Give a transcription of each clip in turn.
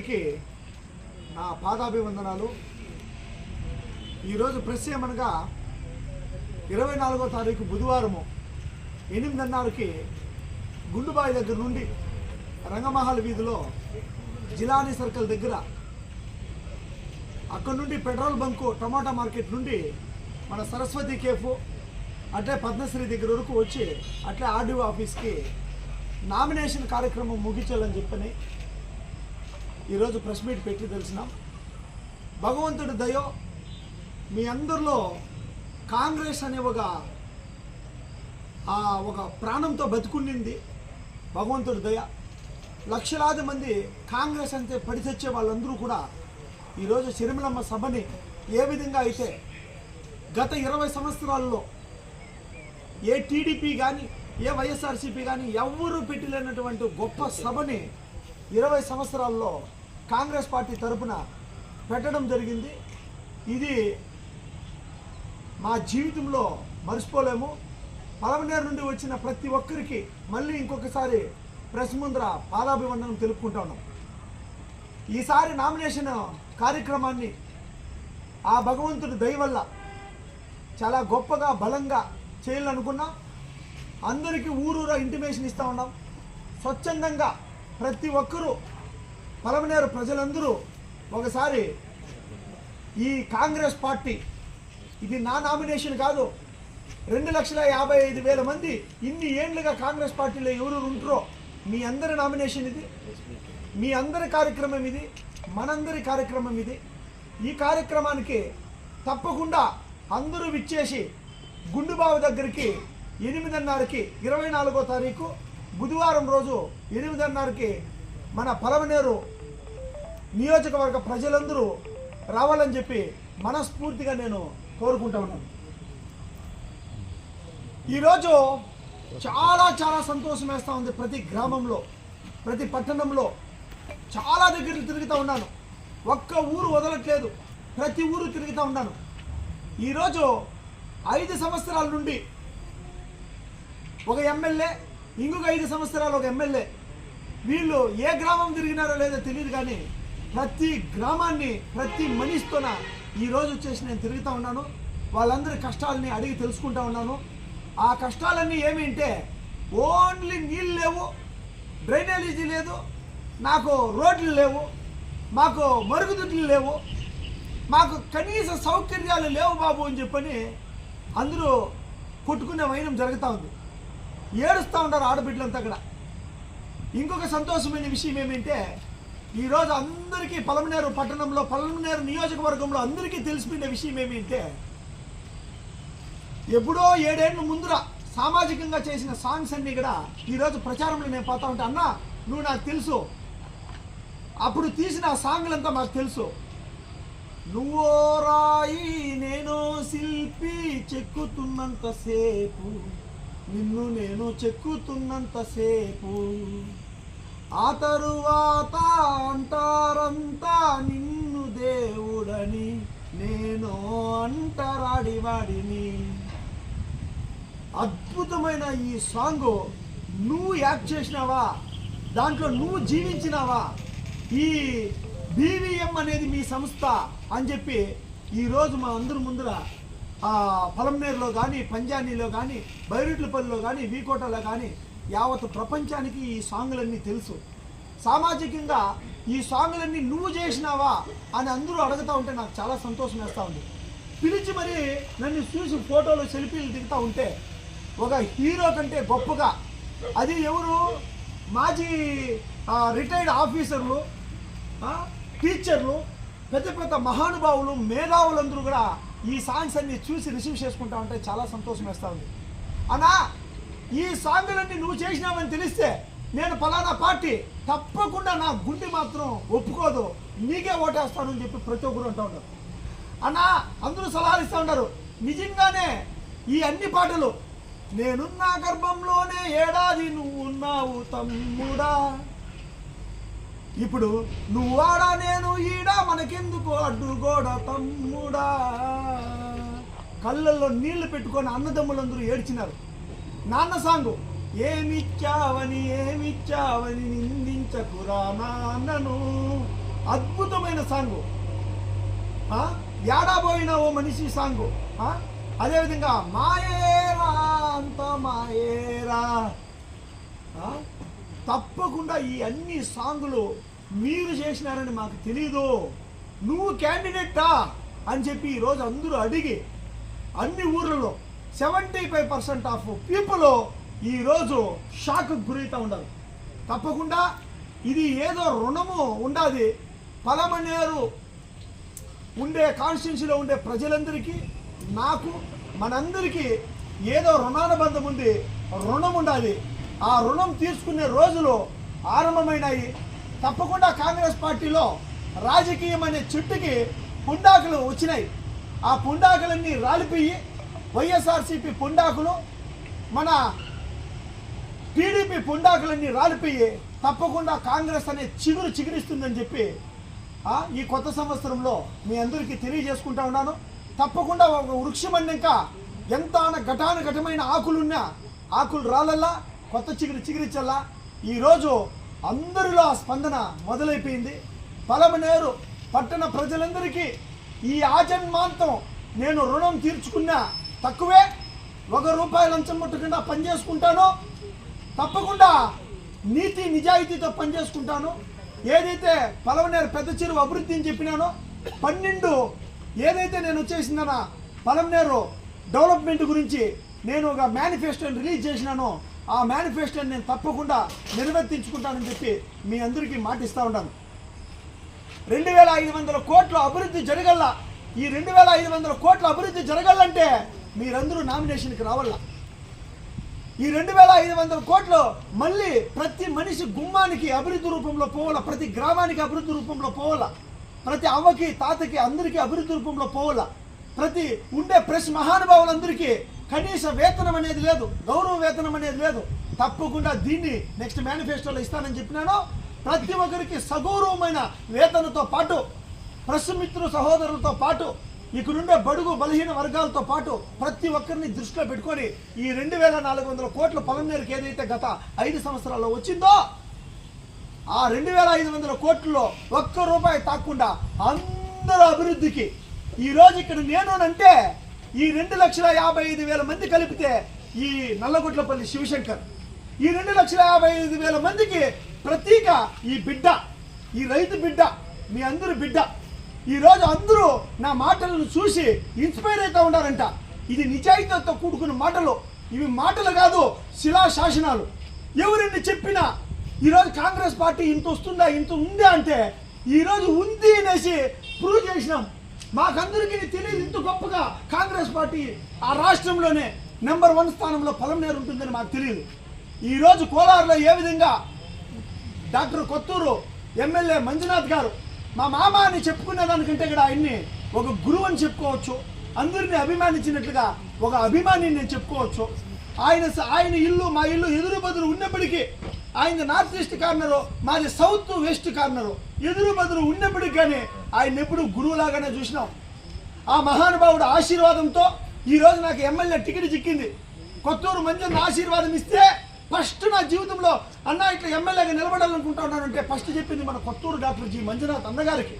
అందరికీ నా పాదాభివందనాలు. ఈరోజు ప్రెస్ ఏమనగా ఇరవై నాలుగో తారీఖు బుధవారము ఎనిమిదిన్నరకి గుండుబాయి దగ్గర నుండి రంగమహల్ వీధిలో జిలానీ సర్కిల్ దగ్గర అక్కడ నుండి పెట్రోల్ బంకు టమాటా మార్కెట్ నుండి మన సరస్వతి కేఫ్ అట్లే పద్మశ్రీ దగ్గర వరకు వచ్చి అట్లే ఆర్డీఓ ఆఫీస్కి నామినేషన్ కార్యక్రమం ముగించాలని చెప్పని ఈరోజు ప్రెస్ మీట్ పెట్టి తెలిసినాం. భగవంతుడి దయో మీ అందరిలో కాంగ్రెస్ అనే ఒక ఆ ఒక ప్రాణంతో బతుకుండింది భగవంతుడి దయ. లక్షలాది మంది కాంగ్రెస్ అంతే పడి తెచ్చే వాళ్ళందరూ కూడా ఈరోజు సిరిమలమ్మ సభని ఏ విధంగా అయితే గత ఇరవై సంవత్సరాల్లో ఏ టీడీపీ కానీ ఏ వైఎస్ఆర్సీపీ కానీ ఎవరూ పెట్టలేనటువంటి గొప్ప సభని ఇరవై సంవత్సరాల్లో కాంగ్రెస్ పార్టీ తరపున పెట్టడం జరిగింది. ఇది మా జీవితంలో మర్చిపోలేము. పలమనేరు నుండి వచ్చిన ప్రతి ఒక్కరికి మళ్ళీ ఇంకొకసారి ప్రెస్ ముందర పాదాభివందనం తెలుపుకుంటా ఉన్నాం. ఈసారి నామినేషన్ కార్యక్రమాన్ని ఆ భగవంతుడి దయవల్ల చాలా గొప్పగా బలంగా చేయాలనుకున్నాం అందరికీ ఊరూరా ఇంటిమేషన్ ఇస్తూ ఉన్నాం. స్వచ్ఛందంగా ప్రతి ఒక్కరూ పలమనేరు ప్రజలందరూ ఒకసారి ఈ కాంగ్రెస్ పార్టీ ఇది నా నామినేషన్ కాదు రెండు లక్షల యాభై ఐదు వేల మంది ఇన్ని ఏండ్లుగా కాంగ్రెస్ పార్టీలో ఎవరు ఉంటారో మీ అందరి నామినేషన్ ఇది మీ అందరి కార్యక్రమం ఇది మనందరి కార్యక్రమం ఇది. ఈ కార్యక్రమానికి తప్పకుండా అందరూ విచ్చేసి గుండుబావి దగ్గరికి ఎనిమిదిన్నరకి ఇరవై నాలుగో తారీఖు బుధవారం రోజు ఎనిమిదిన్నరకి మన పలమనేరు నియోజకవర్గ ప్రజలందరూ రావాలని చెప్పి మనస్ఫూర్తిగా నేను కోరుకుంటా ఉన్నాను. ఈరోజు చాలా చాలా సంతోషం వేస్తూ ఉంది ప్రతి గ్రామంలో ప్రతి పట్టణంలో. చాలా దగ్గర తిరుగుతూ ఉన్నాను. ఒక్క ఊరు వదలట్లేదు. ప్రతి ఊరు తిరుగుతూ ఉన్నాను. ఈరోజు ఐదు సంవత్సరాల నుండి ఒక ఎమ్మెల్యే ఇంకొక ఐదు సంవత్సరాలు ఒక ఎమ్మెల్యే వీళ్ళు ఏ గ్రామం తిరిగినారో లేదో తెలియదు కానీ ప్రతి గ్రామాన్ని ప్రతి మనిషితోన ఈరోజు వచ్చేసి నేను తిరుగుతూ ఉన్నాను. వాళ్ళందరి కష్టాలని అడిగి తెలుసుకుంటా ఉన్నాను. ఆ కష్టాలన్నీ ఏమి అంటే ఓన్లీ నీళ్ళు లేవు డ్రైనేజీ లేదు నాకు రోడ్లు లేవు మాకు మరుగుదొడ్లు లేవు మాకు కనీస సౌకర్యాలు లేవు బాబు అని చెప్పని అందరూ కొట్టుకునే వైనం జరుగుతూ ఉంది. ఏడుస్తూ ఉంటారు ఆడబిడ్డలంతా అక్కడ ఇంకొక సంతోషమైన విషయం ఏమంటే ఈరోజు అందరికీ పలమనేరు పట్టణంలో పలమనేరు నియోజకవర్గంలో అందరికీ తెలిసిపోయిన విషయం ఏమంటే ఎప్పుడో ఏడేళ్ళు ముందుర సామాజికంగా చేసిన సాంగ్స్ అన్నీ కూడా ఈరోజు ప్రచారంలో నేను పోతా ఉంటా. అన్న నువ్వు నాకు తెలుసు. అప్పుడు తీసిన సాంగ్లంతా మాకు తెలుసు. నువ్వో రాయి నేను శిల్పి చెక్కుతున్నంతసేపు నిన్ను నేను చెక్కుతున్నంతసేపు. ఆ తరువాత అంటారంతా నిన్ను దేవుడని నేను అంటరాడివాడిని. అద్భుతమైన ఈ సాంగ్ నువ్వు యాక్ట్ చేసినావా? దాంట్లో నువ్వు జీవించినావా? ఈ బీవీఎం అనేది మీ సంస్థ అని చెప్పి ఈరోజు మా అందరి ముందర పొలంనేరులో కానీ పంజానీలో కానీ బైరుట్లపల్లిలో కానీ వీకోటలో కానీ యావత్ ప్రపంచానికి ఈ సాంగులన్నీ తెలుసు. సామాజికంగా ఈ సాంగులన్నీ నువ్వు చేసినావా అని అందరూ అడుగుతూ ఉంటే నాకు చాలా సంతోషం వేస్తూ ఉంది. పిలిచి మరి నన్ను చూసి ఫోటోలు సెల్ఫీలు దిగుతూ ఉంటే ఒక హీరో కంటే గొప్పగా అది ఎవరు? మాజీ రిటైర్డ్ ఆఫీసర్లు టీచర్లు పెద్ద పెద్ద మహానుభావులు మేధావులందరూ కూడా ఈ సాంగ్స్ అన్ని చూసి రిసీవ్ చేసుకుంటా ఉంటే చాలా సంతోషం వేస్తూ ఉంది అన్నా ఈ సాంగులన్నీ నువ్వు చేసినావని తెలిస్తే నేను ఫలానా పార్టీ తప్పకుండా నా గుండె మాత్రం ఒప్పుకోదు. నీకే ఓటేస్తాను చెప్పి ప్రతి ఒక్కరు అంటూ ఉన్నారు. అన్నా అందరూ సలహాలు ఇస్తూ ఉన్నారు. నిజంగానే ఈ అన్ని పాటలు నేనున్న గర్భంలోనే ఏడాది నువ్వు ఉన్నావు తమ్ముడా. ఇప్పుడు నువ్వాడా నేను ఈడా మనకెందుకు అడ్డుగోడ తమ్ముడా? కళ్ళల్లో నీళ్ళు పెట్టుకొని అన్నదమ్ములందరూ ఏడ్చినారు. నాన్న సాంగు ఏమిచ్చావని ఏమిచ్చావని నిందించకురా నాన్నను. అద్భుతమైన సాంగు. ఏడా ఏడాబోయిన ఓ మనిషి సాంగు? అదేవిధంగా మాయేరా అంత మాయేరా. ఆ? తప్పకుండా ఈ అన్ని సాంగులు మీరు చేసినారని మాకు తెలీదు. నువ్వు క్యాండిడేటా అని చెప్పి ఈరోజు అందరూ అడిగి అన్ని ఊర్లలో seventy five percent of people ఈరోజు షాక్ గురవుతూ ఉన్నారు. తప్పకుండా ఇది ఏదో రుణము ఉండాది. పలమనేరు ఉండే కాన్స్టిట్యున్సీలో ఉండే ప్రజలందరికీ నాకు మనందరికీ ఏదో రుణానుబంధం ఉంది రుణం ఉండాలి ఆ రుణం తీసుకునే రోజులు ఆరంభమైనాయి. తప్పకుండా కాంగ్రెస్ పార్టీలో రాజకీయం అనే చెట్టుకి పుండాకులు వచ్చినాయి. ఆ పుండాకులన్నీ రాలిపోయి వైఎస్ఆర్సీపీ పుండాకులు మన టీడీపీ పుండాకులన్నీ రాలిపోయి తప్పకుండా కాంగ్రెస్ అనే చిగురు చిగురిస్తుందని చెప్పి ఈ కొత్త సంవత్సరంలో మీ అందరికీ తెలియజేసుకుంటా ఉన్నాను. తప్పకుండా ఒక వృక్షం ఇంకా ఎంత ఘటాన ఘటమైన ఆకులున్నా ఆకులు రాలల్లా కొత్త చిగురు చిగురిచ్చల్లా. ఈరోజు అందరిలో ఆ స్పందన మొదలైపోయింది. పలమనేరు పట్టణ ప్రజలందరికీ ఈ ఆజన్మాంతం నేను రుణం తీర్చుకున్నా తక్కువే. ఒక రూపాయి లంచం ముట్టకుండా పనిచేసుకుంటాను తప్పకుండా నీతి నిజాయితీతో పనిచేసుకుంటాను ఏదైతే పలవనేరు పెద్ద చెరువు అభివృద్ధి అని చెప్పినానో పన్నెండు ఏదైతే నేను వచ్చేసిందన పలవనేరు డెవలప్మెంట్ గురించి నేను ఒక మేనిఫెస్టోని రిలీజ్ చేసినానో ఆ మేనిఫెస్టోని నేను తప్పకుండా నిర్వర్తించుకుంటానని చెప్పి మీ అందరికీ మాటిస్తూ ఉన్నాను. రెండు వేల ఐదు వందల కోట్ల అభివృద్ధి జరగల్ల. ఈ రెండు వేల ఐదు వందల కోట్ల అభివృద్ధి జరగాలంటే మీరందరూ నామినేషన్కి రావాల ఈ రెండు వేల ఐదు వందల కోట్లు మళ్ళీ ప్రతి మనిషి గుమ్మానికి అభివృద్ధి రూపంలో పోవాల? ప్రతి గ్రామానికి అభివృద్ధి రూపంలో పోవాల? ప్రతి అవ్వకి తాతకి అందరికీ అభివృద్ధి రూపంలో పోవాల? ప్రతి ఉండే ప్రెస్ మహానుభావులందరికీ కనీస వేతనం అనేది లేదు గౌరవ వేతనం అనేది లేదు. తప్పకుండా దీన్ని నెక్స్ట్ మేనిఫెస్టోలో ఇస్తానని చెప్పినాను. ప్రతి ఒక్కరికి సగౌరవమైన వేతనతో పాటు ప్రశ్నమిత్రు సహోదరులతో పాటు ఇక్కడుండే బడుగు బలహీన వర్గాలతో పాటు ప్రతి ఒక్కరిని దృష్టిలో పెట్టుకొని ఈ రెండు వేల నాలుగు వందల కోట్ల పొలంనేరుకి ఏదైతే గత ఐదు సంవత్సరాల్లో వచ్చిందో ఆ రెండు వేల ఐదు వందల కోట్లలో ఒక్క రూపాయి తాకుండా అందరూ అభివృద్ధికి ఈ రోజు ఇక్కడ నేనునంటే ఈ రెండు లక్షల యాభై ఐదు వేల మంది కలిపితే ఈ నల్లగొట్లపల్లి శివశంకర్. ఈ రెండు లక్షల యాభై ఐదు వేల మందికి ప్రతీక ఈ బిడ్డ ఈ రైతు బిడ్డ మీ అందరి బిడ్డ. ఈ రోజు అందరూ నా మాటలను చూసి ఇన్స్పైర్ అవుతూ ఉన్నారంట ఇది నిజాయితీతో కూడుకున్న మాటలు. ఇవి మాటలు కాదు శిలా శాసనాలు. ఎవరిని చెప్పినా ఈరోజు కాంగ్రెస్ పార్టీ ఇంత వస్తుందా ఇంత ఉందా అంటే ఈరోజు ఉంది అనేసి ప్రూవ్ చేసినాం. మాకందరికీ తెలియదు ఇంత గొప్పగా కాంగ్రెస్ పార్టీ ఆ రాష్ట్రంలోనే నెంబర్ వన్ స్థానంలో పొలం ఉంటుందని మాకు తెలియదు. ఈరోజు కోలారులో ఏ విధంగా డాక్టర్ కొత్తూరు ఎమ్మెల్యే మంజునాథ్ గారు మా మామ అని చెప్పుకునే దానికంటే కూడా ఆయన్ని ఒక గురువు అని చెప్పుకోవచ్చు. అందరిని అభిమానించినట్లుగా ఒక అభిమాని నేను చెప్పుకోవచ్చు. ఆయన ఆయన ఇల్లు మా ఇల్లు ఎదురు బదురు ఉన్నప్పటికీ ఆయన నార్త్ ఈస్ట్ కార్నరు మాది సౌత్ వెస్ట్ కార్నరు. ఎదురు బదురు ఉన్నప్పటికీ కానీ ఆయన ఎప్పుడు గురువులాగానే చూసినాం. ఆ మహానుభావుడు ఆశీర్వాదంతో ఈరోజు నాకు ఎమ్మెల్యే టికెట్ చిక్కింది. కొత్తూరు మంజన్న ఆశీర్వాదం ఇస్తే ఫస్ట్ నా జీవితంలో అన్న ఇట్లా ఎమ్మెల్యేగా నిలబడాలనుకుంటా ఉన్నానంటే ఫస్ట్ చెప్పింది మన కొత్తూరు డాక్టర్ జీ మంజునాథ్ అన్నగారికి.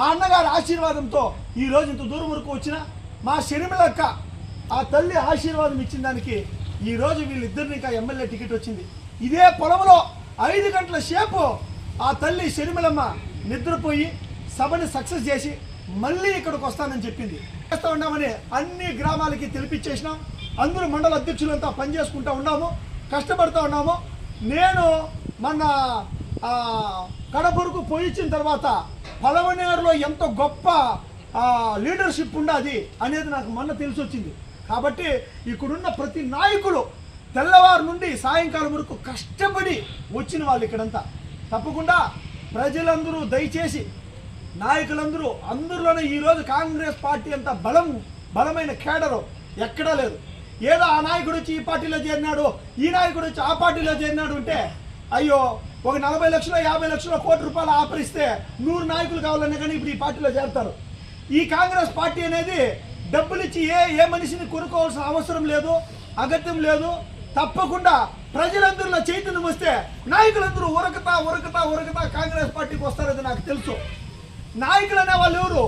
ఆ అన్నగారి ఆశీర్వాదంతో ఈ రోజు ఇంత దూరం వరకు వచ్చిన మా శనిమలక్క ఆ తల్లి ఆశీర్వాదం ఇచ్చిన దానికి ఈ రోజు వీళ్ళిద్దరిని ఇంకా ఎమ్మెల్యే టికెట్ వచ్చింది. ఇదే పొలంలో ఐదు గంటల సేపు ఆ తల్లి శనిమలమ్మ నిద్రపోయి సభని సక్సెస్ చేసి మళ్ళీ ఇక్కడికి వస్తానని చెప్పింది. చేస్తూ ఉన్నామని అన్ని గ్రామాలకి తెలిపించేసినాం. అందరూ మండల అధ్యక్షులంతా పనిచేసుకుంటా ఉన్నాము. కష్టపడుతూ ఉన్నాము. నేను మన ఆ, పోయిచ్చిన తర్వాత పలవనేరులో ఎంత గొప్ప లీడర్షిప్ ఉన్నది అనేది నాకు మొన్న తెలిసి వచ్చింది కాబట్టి ఇక్కడున్న ప్రతి నాయకులు తెల్లవారు నుండి సాయంకాలం వరకు కష్టపడి వచ్చిన వాళ్ళు ఇక్కడంతా. తప్పకుండా ప్రజలందరూ దయచేసి నాయకులందరూ అందరిలోనే ఈరోజు కాంగ్రెస్ పార్టీ అంత బలం బలమైన కేడరు ఎక్కడా లేదు. ఏదో ఆ నాయకుడు వచ్చి ఈ పార్టీలో చేరినాడు ఈ నాయకుడు వచ్చి ఆ పార్టీలో చేరినాడు అంటే అయ్యో ఒక నలభై లక్షలు యాభై లక్షల కోటి రూపాయలు ఆపరిస్తే నూరు నాయకులు కావాలనే కానీ ఇప్పుడు ఈ పార్టీలో చేరుతారు. ఈ కాంగ్రెస్ పార్టీ అనేది డబ్బులిచ్చి ఏ ఏ మనిషిని కొనుక్కోవాల్సిన అవసరం లేదు అగత్యం లేదు. తప్పకుండా ప్రజలందరిలో చైతన్యం వస్తే నాయకులందరూ ఉరకతా ఉరకతా ఉరకతా కాంగ్రెస్ పార్టీకి వస్తారని నాకు తెలుసు. నాయకులు అనే వాళ్ళు ఎవరు?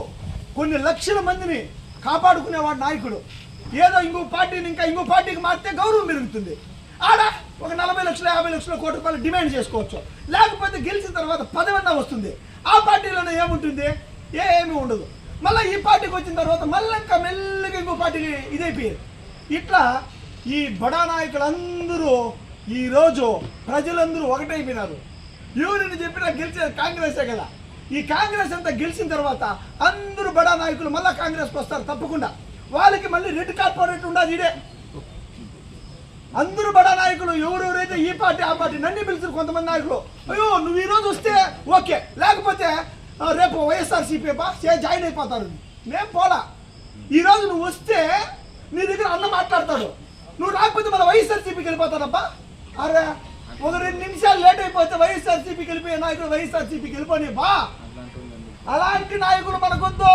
కొన్ని లక్షల మందిని కాపాడుకునేవాడు నాయకుడు. ఏదో ఇంకో పార్టీని ఇంకా ఇంకో పార్టీకి మారితే గౌరవం పెరుగుతుంది. ఆడ ఒక నలభై లక్షల యాభై లక్షల కోటి రూపాయలు డిమాండ్ చేసుకోవచ్చు. లేకపోతే గెలిచిన తర్వాత పదవన్నా వస్తుంది. ఆ పార్టీలోనే ఏముంటుంది? ఏమీ ఉండదు. మళ్ళీ ఈ పార్టీకి వచ్చిన తర్వాత మళ్ళీ ఇంకా మెల్లగా ఇంకో పార్టీకి ఇదైపోయేది. ఇట్లా ఈ బడా నాయకులందరూ ఈరోజు ప్రజలందరూ ఒకటైపోయినారు. ఎవరిని చెప్పినా గెలిచేది కాంగ్రెసే కదా. ఈ కాంగ్రెస్ అంతా గెలిచిన తర్వాత అందరూ బడా నాయకులు మళ్ళీ కాంగ్రెస్కి వస్తారు తప్పకుండా. వాళ్ళకి మళ్ళీ రెడ్ కార్పొరేట్ ఉండదు ఇదే. అందరూ బడా నాయకులు ఎవరెవరైతే ఈ పార్టీ ఆ పార్టీ నన్ను పిలిచిన కొంతమంది నాయకులు. అయ్యో నువ్వు ఈ రోజు వస్తే ఓకే. లేకపోతే రేపు వైఎస్ఆర్సీపీ బా జాయిన్ అయిపోతారు. మేము పోలా. ఈ రోజు నువ్వు వస్తే నీ దగ్గర అన్న మాట్లాడతాడు. నువ్వు రాకపోతే మన వైఎస్ఆర్సీపీకి వెళ్ళిపోతాడబ్బా. అరే ఒక రెండు నిమిషాలు లేట్ అయిపోతే వైఎస్ఆర్సీపీకి వెళ్ళిపోయే నాయకుడు వైఎస్ఆర్సీపీకి వెళ్ళిపోయి బా. అలాంటి నాయకులు మనకొద్దు.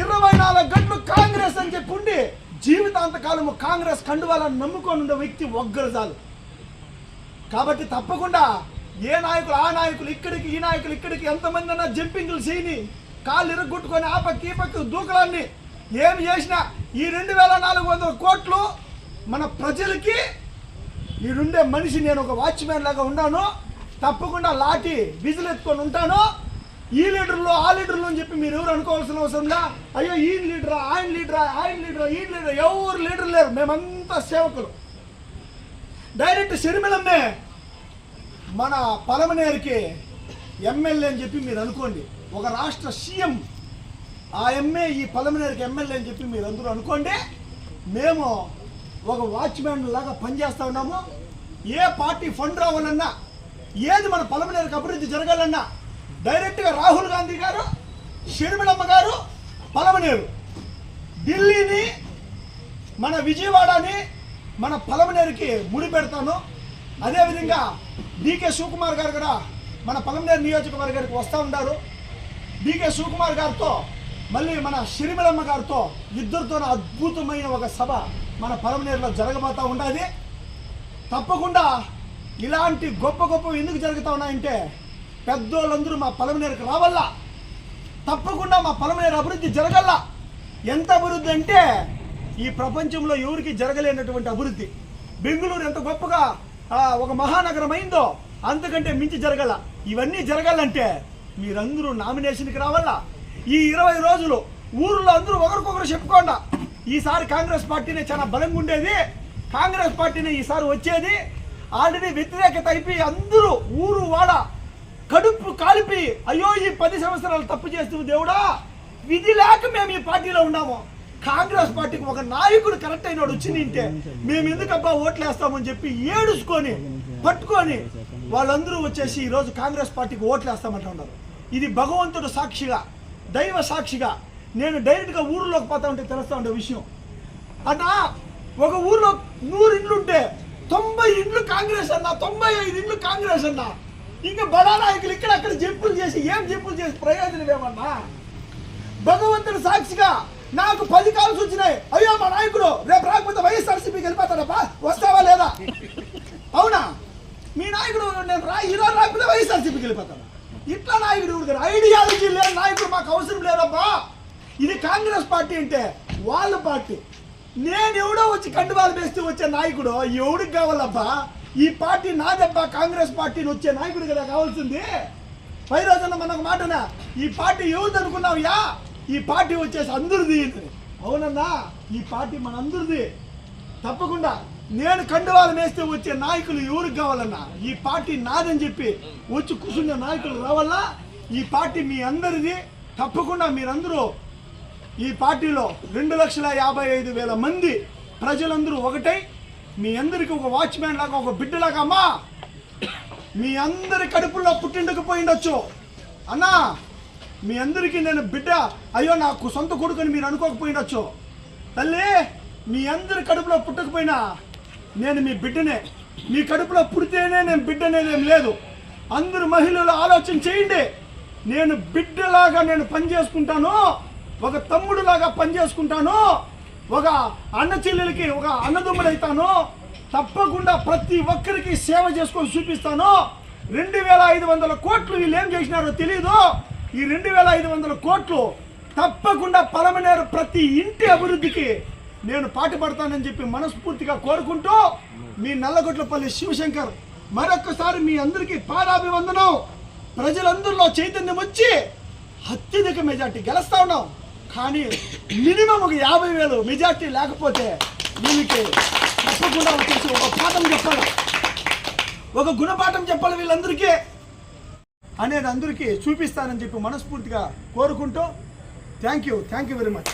ఇరవై నాలుగు గంటలు కాంగ్రెస్ అని చెప్పి ఉండి జీవితాంతకాలము కాంగ్రెస్ కండువాలను నమ్ముకొని ఉండే వ్యక్తి ఒగ్గరు చాలు. కాబట్టి తప్పకుండా ఏ నాయకులు ఆ నాయకులు ఇక్కడికి ఈ నాయకులు ఇక్కడికి ఎంతమంది అన్నా జంపింగ్లు చేయని కాళ్ళు ఇరగొట్టుకొని ఆ పక్క ఈ పక్క దూకలాన్ని ఏమి చేసినా ఈ రెండు వేల నాలుగు వందల కోట్లు మన ప్రజలకి ఈడుండే మనిషి నేను ఒక వాచ్మ్యాన్ లాగా ఉన్నాను. తప్పకుండా లాఠీ విజిల్ ఎత్తుకొని ఉంటాను. ఈ లీడర్లో ఆ లీడర్లు అని చెప్పి మీరు ఎవరు అనుకోవాల్సిన అవసరంలా అయ్యో ఈ లీడరా ఆయన లీడరా ఆయన లీడరా ఈ లీడర్ ఎవరు లీడర్ లేరు. మేమంతా సేవకులు. డైరెక్ట్ షర్మిలమ్మే మన పలమనేరికి ఎమ్మెల్యే అని చెప్పి మీరు అనుకోండి. ఒక రాష్ట్ర సీఎం ఆ ఎమ్మె ఈ పలమనేరికి ఎమ్మెల్యే అని చెప్పి మీరు అందరూ అనుకోండి మేము ఒక వాచ్మ్యాన్ లాగా పనిచేస్తా ఉన్నాము. ఏ పార్టీ ఫండ్ రావాలన్నా ఏది మన పలమనేరికి అభివృద్ధి జరగాలన్నా డైరెక్ట్గా రాహుల్ గాంధీ గారు షర్మిలమ్మ గారు పలమనేరు. ఢిల్లీని మన విజయవాడని మన పలమనేరుకి ముడి పెడతాను. అదేవిధంగా డికే శివకుమార్ గారు కూడా మన పలమనేరు నియోజకవర్గానికి వస్తూ ఉంటారు డికే శివకుమార్ గారితో మళ్ళీ మన షిరిమిలమ్మ గారితో ఇద్దరితో అద్భుతమైన ఒక సభ మన పలమనేరులో జరగబోతూ ఉండాలి తప్పకుండా ఇలాంటి గొప్ప గొప్ప ఎందుకు జరుగుతూ ఉన్నాయంటే పెద్దోళ్ళందరూ మా పలమనేరుకు రావల్లా. తప్పకుండా మా పలమనేరు అభివృద్ధి జరగల్లా. ఎంత అభివృద్ధి అంటే ఈ ప్రపంచంలో ఎవరికి జరగలేనటువంటి అభివృద్ధి. బెంగళూరు ఎంత గొప్పగా ఒక మహానగరం అయిందో అంతకంటే మించి జరగల ఇవన్నీ జరగాలంటే మీరందరూ నామినేషన్కి రావాలా ఈ ఇరవై రోజులు ఊర్లో అందరూ ఒకరికొకరు చెప్పుకోండా. ఈసారి కాంగ్రెస్ పార్టీనే చాలా బలంగా ఉండేది. కాంగ్రెస్ పార్టీనే ఈసారి వచ్చేది. ఆల్రెడీ వ్యతిరేకత అయిపోయి అందరూ ఊరు వాడ కడుపు కాలిపి అయ్యో ఈ పది సంవత్సరాలు తప్పు చేస్తూ దేవుడా విధి లేక మేము ఈ పార్టీలో ఉన్నాము. కాంగ్రెస్ పార్టీకి ఒక నాయకుడు కరెక్ట్ అయినాడు వచ్చి నింటే మేము ఎందుకబ్బా ఓట్లు వేస్తామని చెప్పి ఏడుచుకొని పట్టుకొని వాళ్ళందరూ వచ్చేసి ఈరోజు కాంగ్రెస్ పార్టీకి ఓట్లు వేస్తామంటూ ఉన్నారు. ఇది భగవంతుడు సాక్షిగా దైవ సాక్షిగా. నేను డైరెక్ట్గా ఊరిలోకి పోతా ఉంటే తెలుస్తా ఉండే విషయం. అన్నా ఒక ఊర్లో నూరు ఇండ్లుంటే తొంభై ఇండ్లు కాంగ్రెస్ అన్నా తొంభై ఐదు ఇండ్లు కాంగ్రెస్ అన్నా ఇంకా బడా నాయకులు ఇక్కడ అక్కడ జంపులు చేసి ఏం జంపులు చేసి ప్రయోజనం ఏమన్నా? భగవంతుడు సాక్షిగా నాకు పది కాల్స్ వచ్చినాయి. అయ్యో మా నాయకుడు రేపు రాకపోతే వైఎస్ఆర్సీపీకి వెళ్ళిపోతాడబ్బా. వస్తావా లేదా? అవునా? మీ నాయకుడు నేను రా ఈరోజు రాకపోతే వైఎస్ఆర్సీపీకి వెళ్ళిపోతాను ఇట్లా నాయకుడు ఊరుగారు ఐడియాలజీ లేని నాయకుడు మాకు అవసరం లేదబ్బా. ఇది కాంగ్రెస్ పార్టీ అంటే వాళ్ళ పార్టీ. నేను ఎవడో వచ్చి కండువాలు వేస్తూ వచ్చే నాయకుడు ఎవడికి కావాలబ్బా? ఈ పార్టీ నాదబ్బా కాంగ్రెస్ పార్టీని వచ్చే నాయకుడు కదా కావాల్సింది. పై రోజున మనకు మాటనా? ఈ పార్టీ ఎవరిదనుకున్నావు యా ఈ పార్టీ వచ్చేసి అందరిది. అవునన్నా ఈ పార్టీ మన అందరిది తప్పకుండా నేను కండువాలు వేస్తే వచ్చే నాయకులు ఎవరికి కావాలన్నా? ఈ పార్టీ నాదని చెప్పి వచ్చి కూర్చున్న నాయకులు రావాలా? ఈ పార్టీ మీ అందరిది. తప్పకుండా మీరందరూ ఈ పార్టీలో రెండు లక్షల యాభై ఐదు వేల మంది ప్రజలందరూ ఒకటై మీ అందరికి ఒక వాచ్మ్యాన్ లాగా ఒక బిడ్డలాగా అమ్మా. మీ అందరి కడుపుల్లో పుట్టిండుకు పోయిండొచ్చు. అన్నా మీ అందరికీ నేను బిడ్డ. అయ్యో నాకు సొంత కొడుకుని మీరు అనుకోకపోయిండొచ్చు. తల్లి మీ అందరి కడుపులో పుట్టకపోయినా నేను మీ బిడ్డనే. మీ కడుపులో పుడితేనే నేను బిడ్డనేది ఏం లేదు. అందరు మహిళలు ఆలోచన చేయండి. నేను బిడ్డలాగా నేను పని చేసుకుంటాను. ఒక తమ్ముడులాగా పని చేసుకుంటాను. ఒక అన్న చెల్లెలకి ఒక అన్నదమ్ముడైతాను. తప్పకుండా ప్రతి ఒక్కరికి సేవ చేసుకొని చూపిస్తాను. రెండు వేల ఐదు వందల కోట్లు వీళ్ళు ఏం చేసినారో తెలియదు ఈ రెండు వేల ఐదు వందల కోట్లు తప్పకుండా పలమనేరు ప్రతి ఇంటి అభివృద్ధికి నేను పాటుపడతానని చెప్పి మనస్ఫూర్తిగా కోరుకుంటూ మీ నల్లగొట్లపల్లి శివశంకర్ మరొక్కసారి మీ అందరికీ పాదాభివందనం. ప్రజలందరిలో చైతన్యం వచ్చి అత్యధిక మెజార్టీ గెలుస్తా ఉన్నాం. కానీ మినిమం ఒక యాభై వేలు మెజార్టీ లేకపోతే వీళ్ళకి తప్పకుండా వచ్చేసి ఒక పాఠం చెప్పాలి. ఒక గుణపాఠం చెప్పాలి వీళ్ళందరికీ అనేది అందరికీ చూపిస్తానని చెప్పి మనస్ఫూర్తిగా కోరుకుంటూ thank you thank you very much